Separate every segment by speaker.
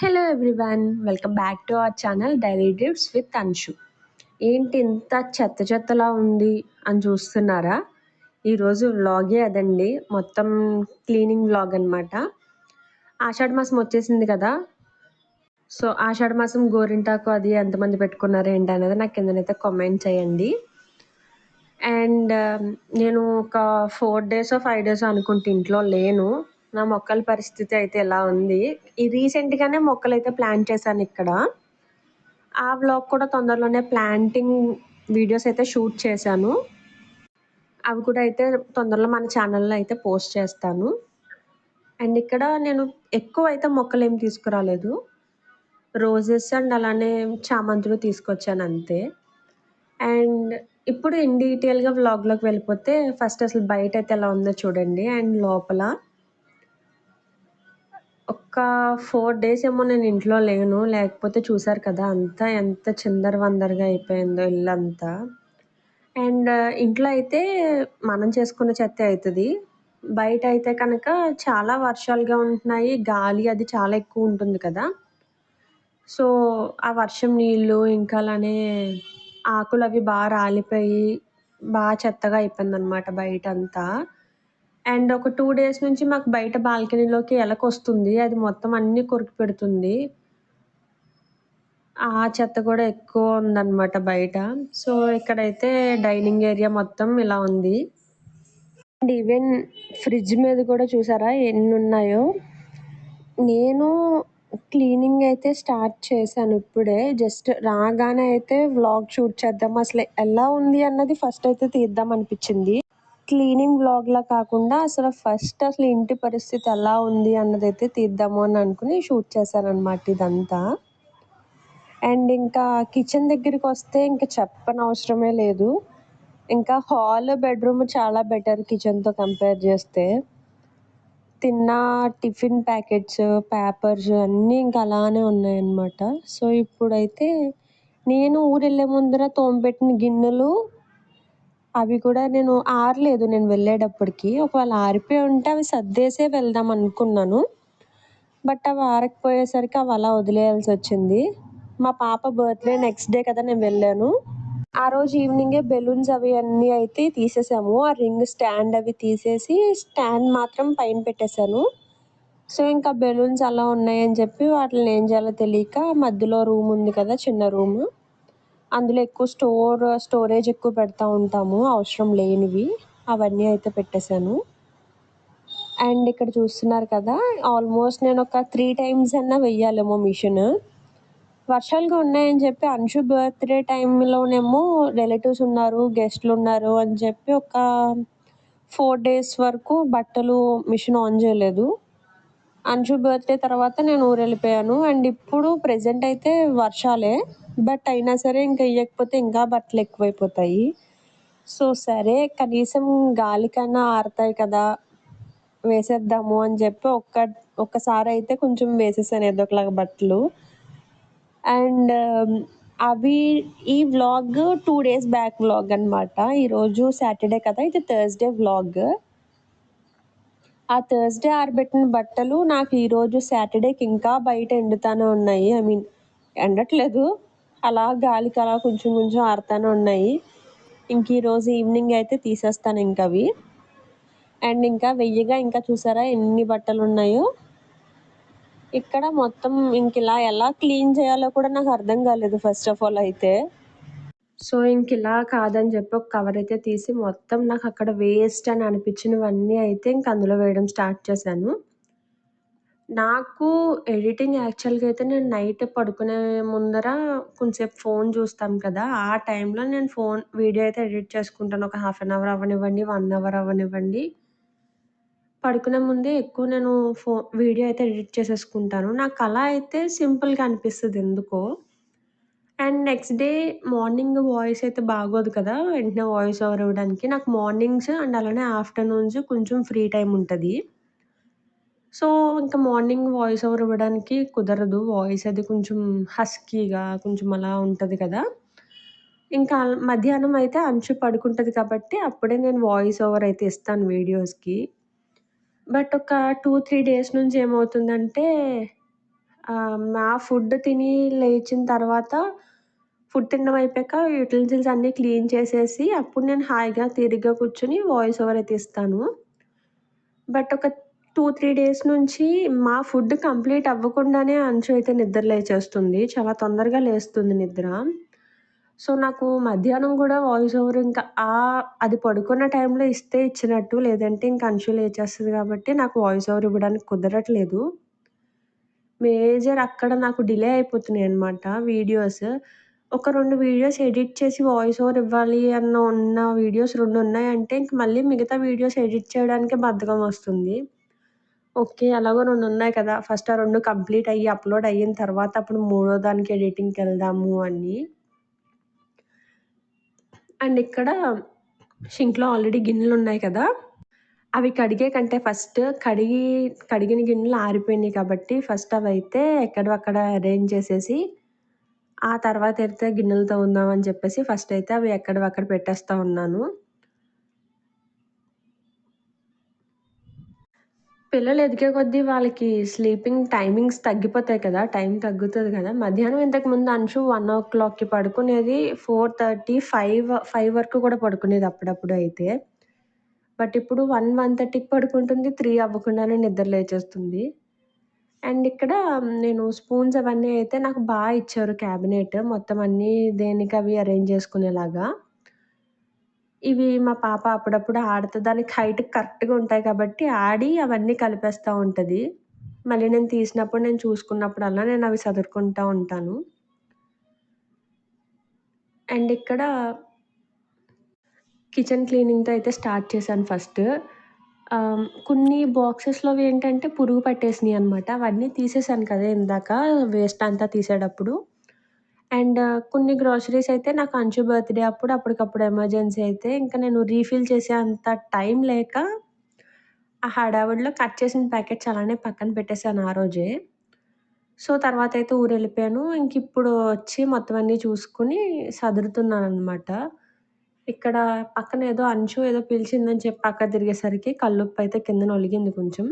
Speaker 1: Hello everyone welcome back to our channel daily drips with Anshu ఏంటి ఇంత చెత్త చెత్తలా ఉంది అని చూస్తున్నారా? ఈరోజు వ్లాగే అదండి మొత్తం క్లీనింగ్ వ్లాగ్ అనమాట ఆషాఢ మాసం వచ్చేసింది కదా. సో ఆషాఢ మాసం గోరింటాకు అది ఎంతమంది పెట్టుకున్నారు ఏంటి అనేది నాకు కిందనైతే కామెంట్ చేయండి. అండ్ నేను ఒక ఫోర్ డేస్ ఫైవ్ డేస్ అనుకుంటే ఇంట్లో లేను. నా మొక్కల పరిస్థితి అయితే ఎలా ఉంది? ఈ రీసెంట్గానే మొక్కలు అయితే ప్లాంట్ చేశాను ఇక్కడ. ఆ వ్లాగ్ కూడా తొందరలోనే ప్లాంటింగ్ వీడియోస్ అయితే షూట్ చేశాను. అవి కూడా అయితే తొందరలో మన ఛానల్లో అయితే పోస్ట్ చేస్తాను. అండ్ ఇక్కడ నేను ఎక్కువ అయితే మొక్కలు ఏం తీసుకురాలేదు. రోజెస్ అండ్ అలానే చామంతులు తీసుకొచ్చాను అంతే. అండ్ ఇప్పుడు ఇన్ డీటెయిల్గా వ్లాగ్లోకి వెళ్ళిపోతే ఫస్ట్ అసలు బయట అయితే ఎలా ఉందో చూడండి. అండ్ లోపల ఒక ఫోర్ డేస్ ఏమో నేను ఇంట్లో లేను. లేకపోతే చూసారు కదా అంతా ఎంత చిందర వందరగా అయిపోయిందో ఇల్లు అంతా అండ్ ఇంట్లో అయితే మనం చేసుకున్న చెత్త అవుతుంది బయట అయితే కనుక చాలా వర్షాలుగా ఉంటున్నాయి. గాలి అది చాలా ఎక్కువ ఉంటుంది కదా. సో ఆ వర్షం నీళ్ళు ఇంకా అలానే ఆకులు అవి బాగా రాలిపోయి బాగా చెత్తగా అయిపోయిందనమాట బయట అంతా అండ్ ఒక టూ డేస్ నుంచి మాకు బయట బాల్కనీలోకి ఎలకొస్తుంది. అది మొత్తం అన్నీ కొరికి పెడుతుంది. ఆ చెత్త కూడా ఎక్కువ ఉందన్నమాట బయట. సో ఇక్కడైతే డైనింగ్ ఏరియా మొత్తం ఇలా ఉంది. అండ్ ఈవెన్ ఫ్రిడ్జ్ మీద కూడా చూసారా ఎన్ని ఉన్నాయో నేను క్లీనింగ్ అయితే స్టార్ట్ చేశాను ఇప్పుడే. జస్ట్ రాగానే అయితే వ్లాగ్ షూట్ చేద్దాం. అసలు ఎలా ఉంది అన్నది ఫస్ట్ అయితే తీద్దాం అనిపించింది. క్లీనింగ్ వ్లాగ్లా కాకుండా అసలు ఫస్ట్ అసలు ఇంటి పరిస్థితి ఎలా ఉంది అన్నదైతే తీద్దాము అని అనుకుని షూట్ చేశాను అనమాట ఇదంతా. అండ్ ఇంకా కిచెన్ దగ్గరికి వస్తే ఇంకా చెప్పని అవసరమే లేదు. ఇంకా హాల్ బెడ్రూమ్ చాలా బెటర్ కిచెన్తో కంపేర్ చేస్తే. తిన్న టిఫిన్ ప్యాకెట్స్ పేపర్స్ అన్నీ ఇంకా అలానే ఉన్నాయన్నమాట. సో ఇప్పుడైతే నేను ఊరు వెళ్ళే ముందర తోమపెట్టిన గిన్నెలు అవి కూడా నేను ఆరలేదు. నేను వెళ్ళేటప్పటికి ఒకవేళ ఆరిపోయి ఉంటే అవి సర్దేసే వెళ్దాం అనుకున్నాను. బట్ అవి ఆరకపోయేసరికి అవి అలా వదిలేయాల్సి వచ్చింది. మా పాప బర్త్డే నెక్స్ట్ డే కదా నేను వెళ్ళాను. ఆ రోజు ఈవినింగే బెలూన్స్ అవి అన్నీ అయితే తీసేసాము. ఆ రింగ్ స్టాండ్ అవి తీసేసి స్టాండ్ మాత్రం పైన పెట్టేశాను. సో ఇంకా బెలూన్స్ అలా ఉన్నాయని చెప్పి వాటిని ఏం చేయాలో తెలియక మధ్యలో రూమ్ ఉంది కదా చిన్న రూమ్. అందులో ఎక్కువ స్టోర్ స్టోరేజ్ ఎక్కువ పెడతా ఉంటాము. అవసరం లేనివి. అవన్నీ అయితే పెట్టేశాను. అండ్ ఇక్కడ చూస్తున్నారు కదా ఆల్మోస్ట్ నేను ఒక త్రీ టైమ్స్ అన్నా వెయ్యాలేమో మిషన్. వర్షాలుగా ఉన్నాయని చెప్పి అంశు బర్త్డే టైంలోనేమో రిలేటివ్స్ ఉన్నారు గెస్ట్లు ఉన్నారు అని చెప్పి ఒక ఫోర్ డేస్ వరకు బట్టలు మిషన్ ఆన్ చేయలేదు. అంశు బర్త్డే తర్వాత నేను ఊరు వెళ్ళిపోయాను. అండ్ ఇప్పుడు ప్రజెంట్ అయితే వర్షాలే. బట్ అయినా సరే ఇంకా ఇవ్వకపోతే ఇంకా బట్టలు ఎక్కువైపోతాయి. సో సరే కనీసం గాలికన్నా ఆరుతాయి కదా వేసేద్దాము అని చెప్పి ఒక్క ఒక్కసారి అయితే కొంచెం వేసేసాను ఏదో ఒకలాగా బట్టలు. అండ్ అవి ఈ vlog two days back vlog అనమాట ఈరోజు సాటర్డే కదా ఇది థర్స్డే వ్లాగ్. ఆ థర్స్డే ఆరబెట్టిన బట్టలు నాకు ఈరోజు సాటర్డేకి ఇంకా బయట ఎండుతానే ఉన్నాయి. ఐ మీన్ ఎండట్లేదు. అలా గాలికి అలా కొంచెం కొంచెం ఆరుతానే ఉన్నాయి. ఇంక ఈరోజు ఈవినింగ్ అయితే తీసేస్తాను ఇంక అవి. అండ్ ఇంకా వెయ్యిగా ఇంకా చూసారా ఎన్ని బట్టలు ఉన్నాయో? ఇక్కడ మొత్తం ఇంక ఇలా ఎలా క్లీన్ చేయాలో కూడా నాకు అర్థం కాలేదు ఫస్ట్ ఆఫ్ ఆల్ అయితే. సో ఇంక ఇలా కాదని చెప్పి ఒక కవర్ అయితే తీసి మొత్తం నాకు అక్కడ వేస్ట్ అని అనిపించినవన్నీ అయితే ఇంక అందులో వేయడం స్టార్ట్ చేశాను. నాకు ఎడిటింగ్ యాక్చువల్గా అయితే నేను నైట్ పడుకునే ముందర కొంచెంసేపు ఫోన్ చూస్తాం కదా ఆ టైంలో నేను ఫోన్ వీడియో అయితే ఎడిట్ చేసుకుంటాను. ఒక హాఫ్ అన్ అవర్ అవ్వనివ్వండి వన్ అవర్ అవ్వనివ్వండి పడుకునే ముందే ఎక్కువ నేను ఫో వీడియో అయితే ఎడిట్ చేసేసుకుంటాను. నాకు అలా అయితే సింపుల్గా అనిపిస్తుంది ఎందుకో. And next day morning voice అయితే బాగోదు కదా వెంటనే వాయిస్ ఓవర్ ఇవ్వడానికి నాకు మార్నింగ్స్ అండ్ అలానే ఆఫ్టర్నూన్స్ కొంచెం ఫ్రీ టైం ఉంటుంది. సో ఇంకా మార్నింగ్ వాయిస్ ఓవర్ ఇవ్వడానికి కుదరదు. వాయిస్ అది కొంచెం హస్కీగా కొంచెం అలా ఉంటుంది కదా. ఇంకా మధ్యాహ్నం అయితే అంచు పడుకుంటుంది కాబట్టి అప్పుడే నేను వాయిస్ ఓవర్ అయితే ఇస్తాను వీడియోస్కి. బట్ ఒక టూ త్రీ డేస్ నుంచి ఏమవుతుందంటే ఆహ్, మా ఫుడ్ తిని లేచిన తర్వాత ఫుడ్ తినడం అయిపోయాక యూటెన్సిల్స్ అన్నీ క్లీన్ చేసేసి అప్పుడు నేను హాయిగా తీరిగ్గా కూర్చొని వాయిస్ ఓవర్ అయితే ఇస్తాను. బట్ ఒక 2, 3 డేస్ నుంచి మా ఫుడ్ కంప్లీట్ అవ్వకుండానే అంచు అయితే నిద్ర లేచేస్తుంది. చాలా తొందరగా లేస్తుంది నిద్ర. సో, నాకు మధ్యాహ్నం కూడా వాయిస్ ఓవర్ ఇంకా ఆ అది పడుకున్న టైంలో ఇస్తే ఇచ్చినట్టు. లేదంటే ఇంక అంచు లేచేస్తుంది కాబట్టి నాకు వాయిస్ ఓవర్ ఇవ్వడానికి కుదరట్లేదు. మేజర్ అక్కడ నాకు డిలే అయిపోతున్నాయి అనమాట వీడియోస్. ఒక రెండు వీడియోస్ ఎడిట్ చేసి వాయిస్ ఓవర్ ఇవ్వాలి అన్న ఉన్న వీడియోస్ రెండు ఉన్నాయంటే ఇంక మళ్ళీ మిగతా వీడియోస్ ఎడిట్ చేయడానికే బద్ధకం వస్తుంది. ఓకే. ఎలాగో రెండు ఉన్నాయి కదా! ఫస్ట్ ఆ రెండు కంప్లీట్ అయ్యి అప్‌లోడ్ అయిన తర్వాత అప్పుడు మూడో దానికి ఎడిటింగ్కి వెళ్దాము అని. అండ్ ఇక్కడ షింక్‌లో ఆల్రెడీ గిన్నెలు ఉన్నాయి కదా! అవి కడిగే కంటే ఫస్ట్ కడిగి కడిగిన గిన్నెలు ఆరిపోయినాయి కాబట్టి ఫస్ట్ అవైతే ఎక్కడివి అక్కడ అరేంజ్ చేసేసి, ఆ తర్వాత అయితే గిన్నెలతో ఉందామని అని చెప్పేసి ఫస్ట్ అయితే అవి ఎక్కడో అక్కడ పెట్టేస్తా ఉన్నాను. పిల్లలు ఎదిగే కొద్దీ వాళ్ళకి స్లీపింగ్ టైమింగ్స్ తగ్గిపోతాయి కదా! టైం తగ్గుతుంది కదా! మధ్యాహ్నం ఇంతకుముందు అంశు 1:00కి పడుకునేది 4:30, 5 5 వరకు కూడా పడుకునేది అప్పుడప్పుడు అయితే. బట్ ఇప్పుడు 1, 1:30కి పడుకుంటుంది. త్రీ అవ్వకుండానే నిద్ర లేచేస్తుంది. అండ్ ఇక్కడ నేను స్పూన్స్ అవన్నీ అయితే నాకు బాగా ఇచ్చారు క్యాబినెట్. మొత్తం అన్నీ దేనికి అవి అరేంజ్ చేసుకునేలాగా. ఇవి మా పాప అప్పుడప్పుడు ఆడుతుంది దానికి హైట్ కరెక్ట్‌గా ఉంటాయి కాబట్టి ఆడి అవన్నీ కలిపేస్తూ ఉంటుంది మళ్ళీ నేను తీసినప్పుడు నేను చూసుకున్నప్పుడల్లా నేను అవి చదువుకుంటూ ఉంటాను. అండ్ ఇక్కడ కిచెన్ క్లీనింగ్‌తో అయితే స్టార్ట్ చేశాను ఫస్ట్. కొన్ని బాక్సెస్లో ఏంటంటే పురుగు పట్టేసినాయి అనమాట. అవన్నీ తీసేసాను కదా ఇందాక వేస్ట్ అంతా తీసేటప్పుడు. అండ్ కొన్ని గ్రోసరీస్ అయితే నాకు అంచు బర్త్‌డే అప్పుడు అప్పటికప్పుడు ఎమర్జెన్సీ అయితే ఇంకా నేను రీఫిల్ చేసే అంత టైం లేక, ఆ హడావిడిలో కట్ చేసిన ప్యాకెట్స్ అలానే పక్కన పెట్టేశాను ఆ రోజే. సో, తర్వాత అయితే ఊరు వెళ్ళిపోయాను ఇంక ఇప్పుడు వచ్చి మొత్తం అన్నీ చూసుకొని సదురుతున్నాననమాట. ఇక్కడ పక్కన ఏదో అంచు ఏదో పిలిచిందని చెప్పి పక్కకు తిరిగేసరికి అయితే కిందన ఒలిగింది కొంచెం.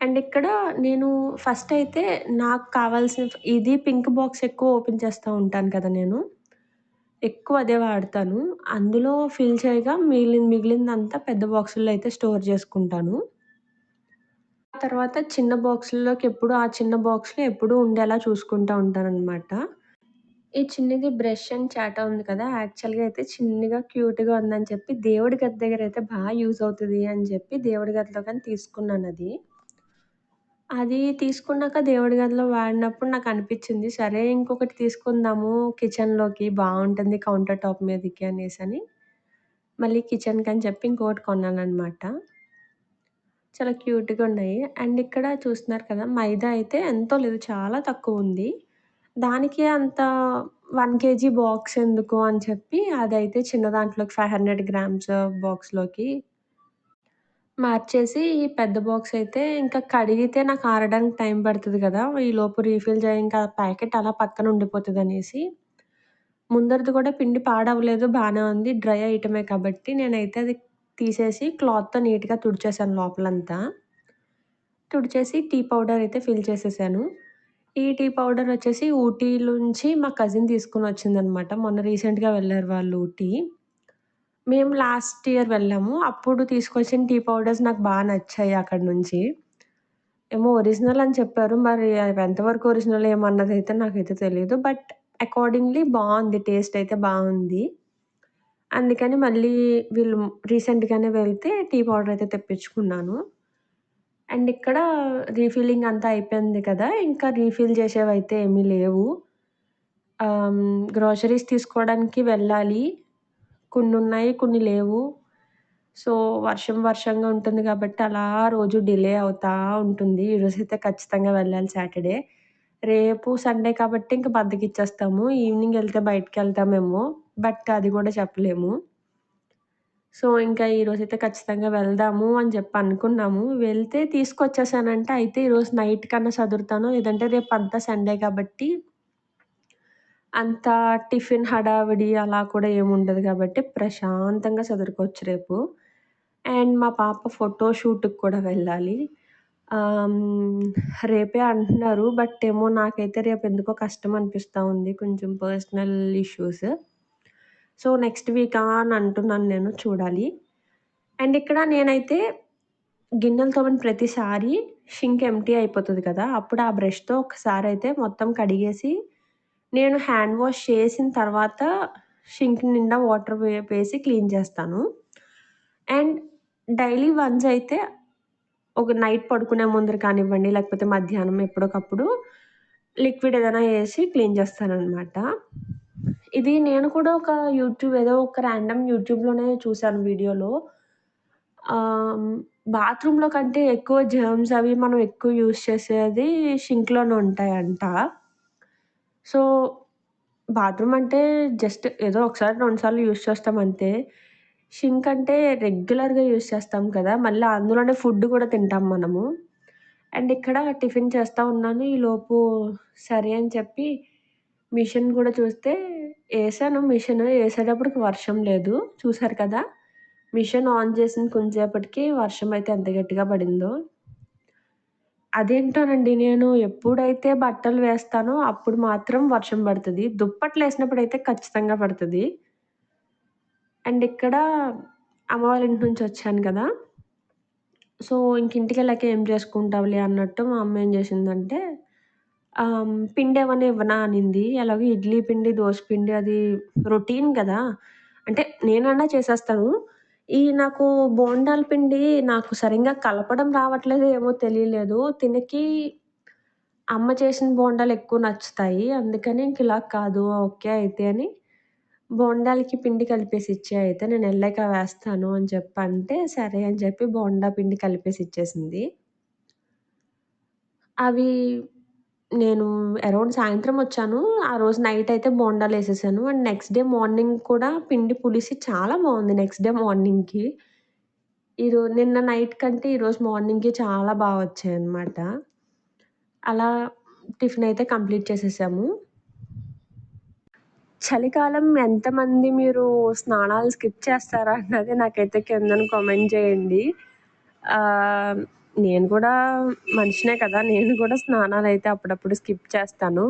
Speaker 1: అండ్ ఇక్కడ నేను ఫస్ట్ అయితే నాకు కావాల్సిన ఇది పింక్ బాక్స్ ఎక్కువ ఓపెన్ చేస్తూ ఉంటాను కదా నేను. ఎక్కువ అదే వాడతాను. అందులో ఫిల్ చేయగా మిగిలిన మిగిలిందంతా పెద్ద బాక్సుల్లో అయితే స్టోర్ చేసుకుంటాను. ఆ తర్వాత చిన్న బాక్సుల్లోకి ఎప్పుడు ఆ చిన్న బాక్స్‌లో ఎప్పుడూ ఉండేలా చూసుకుంటూ ఉంటాను అనమాట ఈ చిన్నది బ్రష్ అండ్ చాట ఉంది కదా! యాక్చువల్‌గా అయితే చిన్నగా క్యూట్‌గా ఉందని చెప్పి దేవుడి గది దగ్గర అయితే బాగా యూజ్ అవుతుంది అని చెప్పి దేవుడి గదిలో కానీ తీసుకున్నాను అది అది తీసుకున్నాక దేవుడి గదిలో వాడినప్పుడు నాకు అనిపించింది సరే ఇంకొకటి తీసుకుందాము కిచెన్‌లోకి బాగుంటుంది కౌంటర్ టాప్ మీదకి అనేసని, మళ్ళీ కిచెన్కి అని చెప్పి ఇంకొకటి కొన్నానమాట చాలా క్యూట్‌గా ఉన్నాయి. అండ్ ఇక్కడ చూస్తున్నారు కదా! మైదా అయితే ఎంతో లేదు చాలా తక్కువ ఉంది దానికి అంత వన్ కేజీ బాక్స్ ఎందుకు అని చెప్పి అదైతే చిన్న దాంట్లోకి 500 గ్రామ్స్ బాక్స్‌లోకి మార్చేసి ఈ పెద్ద బాక్స్ అయితే ఇంకా కడిగితే నాకు ఆరడానికి టైం పడుతుంది కదా! ఈలోపు రీఫిల్ చేయ ఇంకా ప్యాకెట్ అలా పక్కన ఉండిపోతదనేసి, ముందరిది కూడా పిండి పాడవలేదు బాగానే ఉంది. డ్రై ఐటమే కాబట్టి నేనైతే అది తీసేసి క్లాత్‌తో నీట్‌గా తుడిచేసాను లోపలంతా. తుడిచేసి టీ పౌడర్ అయితే ఫిల్ చేసేసాను. ఈ టీ పౌడర్ వచ్చేసి ఊటీ నుంచి మా కజిన్ తీసుకొనొచ్చిందనమాట. మొన్న రీసెంట్‌గా వెళ్ళారు వాళ్ళు ఊటీ. మేము లాస్ట్ ఇయర్ వెళ్ళాము. అప్పుడు తీసుకొచ్చిన టీ పౌడర్స్ నాకు బాగా నచ్చాయి అక్కడి నుంచి. ఏమో ఒరిజినల్ అని చెప్పారు. మరి అవి ఎంతవరకు ఒరిజినల్ ఏమన్నదైతే నాకైతే తెలియదు బట్ అకార్డింగ్‌లీ బాగుంది టేస్ట్ అయితే బాగుంది అందుకని మళ్ళీ వీళ్ళు రీసెంట్‌గానే వెళ్తే టీ పౌడర్ అయితే తెప్పించుకున్నాను. అండ్ ఇక్కడ రీఫిల్లింగ్ అంతా అయిపోయింది కదా! ఇంకా రీఫిల్ చేసేవైతే ఏమీ లేవు. గ్రోసరీస్ తీసుకోవడానికి వెళ్ళాలి. కొన్ని ఉన్నాయి కొన్ని లేవు. సో, వర్షం వర్షంగా ఉంటుంది కాబట్టి అలా రోజు డిలే అవుతా ఉంటుంది. ఈరోజు అయితే ఖచ్చితంగా వెళ్ళాలి సాటర్‌డే. రేపు సండే కాబట్టి ఇంక బద్దకిచ్చేస్తాము ఈవినింగ్ వెళ్తే బయటకు వెళ్తామేమో బట్ అది కూడా చెప్పలేము. సో, ఇంకా ఈరోజు అయితే ఖచ్చితంగా వెళ్దాము అని చెప్పి అనుకున్నాము. వెళ్తే తీసుకొచ్చేసానంటే అయితే ఈరోజు నైట్ కన్నా సదురుతాను. లేదంటే రేపంతా సండే కాబట్టి అంత టిఫిన్ హడావిడి అలా కూడా ఏముండదు కాబట్టి ప్రశాంతంగా చదువుకోవచ్చు రేపు. అండ్ మా పాప ఫోటో షూట్‌కి కూడా వెళ్ళాలి. రేపే అంటున్నారు బట్ ఏమో నాకైతే రేపు ఎందుకో కష్టం అనిపిస్తూ ఉంది కొంచెం పర్సనల్ ఇష్యూస్ సో నెక్స్ట్ వీకా అని అంటున్నాను నేను చూడాలి అండ్ ఇక్కడ నేనైతే గిన్నెలు ప్రతిసారి షింక్ ఎంటీ అయిపోతుంది కదా అప్పుడు ఆ బ్రష్తో ఒకసారి అయితే మొత్తం కడిగేసి నేను హ్యాండ్ వాష్ చేసిన తర్వాత షింక్ నిండా వాటర్ వే వేసి క్లీన్ చేస్తాను. అండ్ డైలీ వన్స్ అయితే ఒక నైట్ పడుకునే ముందర కానివ్వండి లేకపోతే మధ్యాహ్నం ఎప్పటికప్పుడు లిక్విడ్ ఏదైనా వేసి క్లీన్ చేస్తానన్నమాట. ఇది నేను కూడా ఒక యూట్యూబ్ ఏదో ఒక ర్యాండమ్ యూట్యూబ్లోనే చూశాను వీడియోలో. బాత్రూంలో కంటే ఎక్కువ జర్మ్స్ అవి మనం ఎక్కువ యూస్ చేసేది షింక్లోనే ఉంటాయంట. సో బాత్రూమ్ అంటే జస్ట్ ఏదో ఒకసారి రెండుసార్లు యూస్ చేస్తాం అంతే. షింక్ అంటే రెగ్యులర్గా యూస్ చేస్తాం కదా మళ్ళీ అందులోనే ఫుడ్ కూడా తింటాం మనము. అండ్ ఇక్కడ టిఫిన్ చేస్తూ ఉన్నాను ఈలోపు సరే అని చెప్పి మిషన్ కూడా చూస్తే వేసాను. మిషన్ వేసేటప్పటికి వర్షం లేదు చూసారు కదా? మిషన్ ఆన్ చేసిన కొంచెంసేపటికి వర్షం అయితే ఎంత గట్టిగా పడిందో. అదేంటోనండి నేను ఎప్పుడైతే బట్టలు వేస్తానో అప్పుడు మాత్రం వర్షం పడుతుంది. దుప్పట్లు వేసినప్పుడు అయితే ఖచ్చితంగా పడుతుంది. అండ్ ఇక్కడ అమ్మ వాళ్ళ ఇంటి నుంచి వచ్చాను కదా. సో ఇంక ఇంటికి వెళ్ళాక ఏం చేసుకుంటావులే అన్నట్టు మా అమ్మ ఏం చేసిందంటే పిండి ఏమైనా ఇవ్వనా అనింది. ఎలాగో ఇడ్లీ పిండి దోశ పిండి అది రొటీన్ కదా. అంటే నేనన్నా చేసేస్తాను. ఈ నాకు బోండాల పిండి నాకు సరిగ్గా కలపడం రావట్లేదు ఏమో తెలియలేదు. తినకి అమ్మ చేసిన బోండాలు ఎక్కువ నచ్చుతాయి. అందుకని ఇంక ఇలా కాదు. ఓకే అయితే అని బోండాలకి పిండి కలిపేసి ఇచ్చే అయితే నేను వెళ్ళాక వేస్తాను అని చెప్పి అంటే సరే అని చెప్పి బోండా పిండి కలిపేసి ఇచ్చేసింది. అవి నేను అరౌండ్ సాయంత్రం వచ్చాను. ఆ రోజు నైట్ అయితే బోండాలు వేసేసాను. అండ్ నెక్స్ట్ డే మార్నింగ్ కూడా పిండి పులిసి చాలా బాగుంది నెక్స్ట్ డే మార్నింగ్కి. ఈరోజు నిన్న నైట్ కంటే ఈరోజు మార్నింగ్కి చాలా బాగా వచ్చాయి అన్నమాట అలా టిఫిన్ అయితే కంప్లీట్ చేసేసాము. చలికాలం ఎంతమంది మీరు స్నానాలు స్కిప్ చేస్తారా అన్నది నాకైతే కిందన కామెంట్ చేయండి. నేను కూడా మనిషినే కదా నేను కూడా స్నానాలు అయితే అప్పుడప్పుడు స్కిప్ చేస్తాను.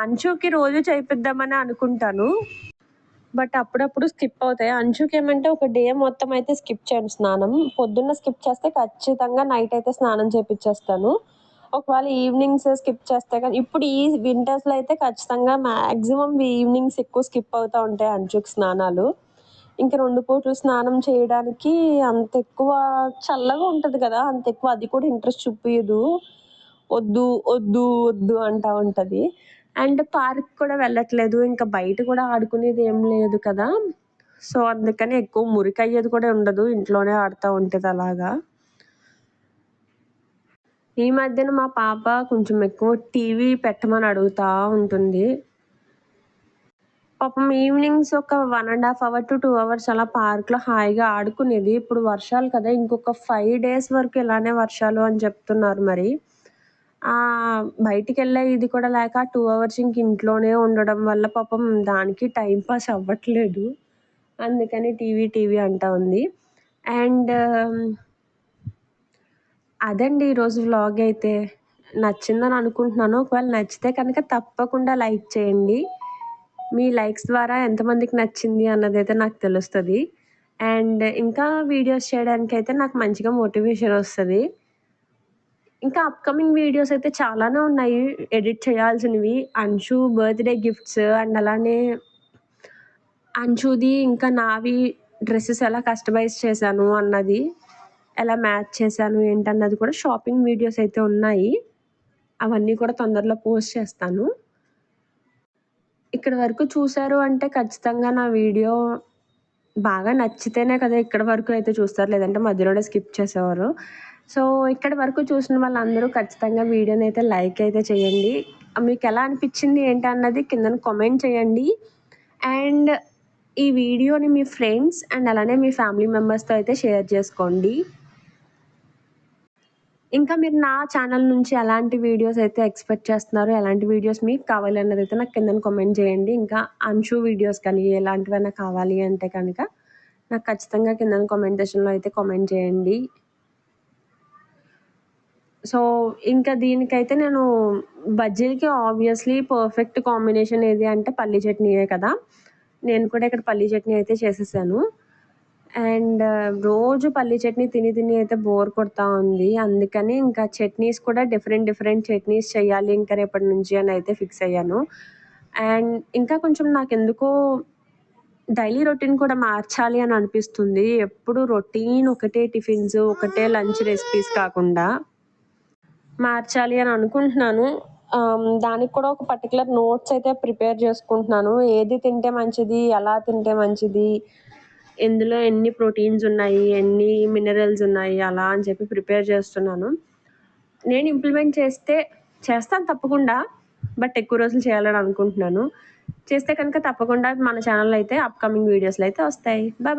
Speaker 1: అంచుకి రోజు చేయిద్దామని అనుకుంటాను. బట్ అప్పుడప్పుడు స్కిప్ అవుతాయి. అంచుకి ఏమంటే ఒక డే మొత్తం అయితే స్కిప్ చేయను స్నానం. పొద్దున్న స్కిప్ చేస్తే ఖచ్చితంగా నైట్ అయితే స్నానం చేపించేస్తాను ఒకవేళ ఈవినింగ్స్ స్కిప్ చేస్తే కానీ ఇప్పుడు ఈ వింటర్స్లో అయితే ఖచ్చితంగా మ్యాక్సిమం ఈవినింగ్స్ ఎక్కువ స్కిప్ అవుతూ ఉంటాయి అంచుకు స్నానాలు. ఇంకా రెండు పూటలు స్నానం చేయడానికి అంత ఎక్కువ చల్లగా ఉంటుంది కదా అంత ఎక్కువ అది కూడా ఇంట్రెస్ట్ చూపించదు వద్దు వద్దు వద్దు అంటూ ఉంటుంది. అండ్ పార్క్ కూడా వెళ్ళట్లేదు ఇంకా బయట కూడా ఆడుకునేది ఏం లేదు కదా. సో అందుకని ఎక్కువ మురికి అయ్యేది కూడా ఉండదు ఇంట్లోనే ఆడుతూ ఉంటుంది అలాగా. ఈ మధ్యన మా పాప కొంచెం ఎక్కువ టీవీ పెట్టమని అడుగుతూ ఉంటుంది. పాపం ఈవినింగ్స్ ఒక one and half hour to two hours అలా పార్క్లో హాయిగా ఆడుకునేది. ఇప్పుడు వర్షాలు కదా ఇంకొక ఫైవ్ డేస్ వరకు ఇలానే వర్షాలు అని చెప్తున్నారు మరి. బయటికి వెళ్ళే ఇది కూడా లేక టూ అవర్స్ ఇంక ఇంట్లోనే ఉండడం వల్ల పాపం దానికి టైం పాస్ అవ్వట్లేదు. అందుకని టీవీ టీవీ అంటా ఉంది. అండ్ అదండి ఈరోజు వ్లాగ్ అయితే. నచ్చిందని అనుకుంటున్నాను. ఒకవేళ నచ్చితే కనుక తప్పకుండా లైక్ చేయండి. మీ లైక్స్ ద్వారా ఎంతమందికి నచ్చింది అన్నది అయితే నాకు తెలుస్తుంది. అండ్ ఇంకా వీడియోస్ చేయడానికి అయితే నాకు మంచిగా మోటివేషన్ వస్తుంది. ఇంకా అప్కమింగ్ వీడియోస్ అయితే చాలానే ఉన్నాయి. ఎడిట్ చేయాల్సినవి. అంశు బర్త్డే గిఫ్ట్స్ అండ్ అలానే అంశుది ఇంకా నావి డ్రెస్సెస్ ఎలా కస్టమైజ్ చేశాను అన్నది ఎలా మ్యాచ్ చేశాను ఏంటన్నది కూడా షాపింగ్ వీడియోస్ అయితే ఉన్నాయి. అవన్నీ కూడా తొందరలో పోస్ట్ చేస్తాను. ఇక్కడ వరకు చూసారు అంటే ఖచ్చితంగా నా వీడియో బాగా నచ్చితేనే కదా ఇక్కడ వరకు అయితే చూస్తారు. లేదంటే మధ్యలోనే స్కిప్ చేసేవారు. సో ఇక్కడ వరకు చూసిన వాళ్ళందరూ ఖచ్చితంగా వీడియోని అయితే లైక్ అయితే చేయండి. మీకు ఎలా అనిపించింది ఏంటి అన్నది కింద కామెంట్ చేయండి. అండ్ ఈ వీడియోని మీ ఫ్రెండ్స్ అండ్ అలానే మీ ఫ్యామిలీ మెంబర్స్తో అయితే షేర్ చేసుకోండి. ఇంకా మీరు నా ఛానల్ నుంచి ఎలాంటి వీడియోస్ అయితే ఎక్స్పెక్ట్ చేస్తున్నారు ఎలాంటి వీడియోస్ మీకు కావాలి అన్నది అయితే నాకు కింద కామెంట్ చేయండి. ఇంకా అన్షూ వీడియోస్ కానీ ఎలాంటివైనా కావాలి అంటే కనుక నాకు ఖచ్చితంగా కింద కామెంట్ సెషన్లో అయితే కామెంట్ చేయండి. సో ఇంకా దీనికైతే నేను బజ్జీలకి ఆబ్వియస్లీ పర్ఫెక్ట్ కాంబినేషన్ ఏది అంటే పల్లీ చట్నీయే కదా. నేను కూడా ఇక్కడ పల్లీ చట్నీ అయితే చేసేసాను. అండ్ రోజు పల్లీ చట్నీ తిని తిని అయితే బోర్ కొడతా ఉంది. అందుకని ఇంకా చట్నీస్ కూడా డిఫరెంట్ డిఫరెంట్ చట్నీస్ చేయాలి ఇంకా రేపటి నుంచి అని అయితే ఫిక్స్ అయ్యాను. అండ్ ఇంకా కొంచెం నాకు ఎందుకో డైలీ రొటీన్ కూడా మార్చాలి అని అనిపిస్తుంది. ఎప్పుడు రొటీన్ ఒకటే టిఫిన్స్ ఒకటే లంచ్ రెసిపీస్ కాకుండా మార్చాలి అని అనుకుంటున్నాను. దానికి కూడా ఒక పర్టికులర్ నోట్స్ అయితే ప్రిపేర్ చేసుకుంటున్నాను. ఏది తింటే మంచిది ఎలా తింటే మంచిది ఎందులో ఎన్ని ప్రోటీన్స్ ఉన్నాయి ఎన్ని మినరల్స్ ఉన్నాయి అలా అని చెప్పి ప్రిపేర్ చేస్తున్నాను. నేను ఇంప్లిమెంట్ చేస్తే చేస్తాను తప్పకుండా బట్ ఎక్కువ రోజులు చేయాలని అనుకుంటున్నాను. చేస్తే కనుక తప్పకుండా మన ఛానల్లో అయితే అప్కమింగ్ వీడియోస్లో అయితే వస్తాయి. బాయ్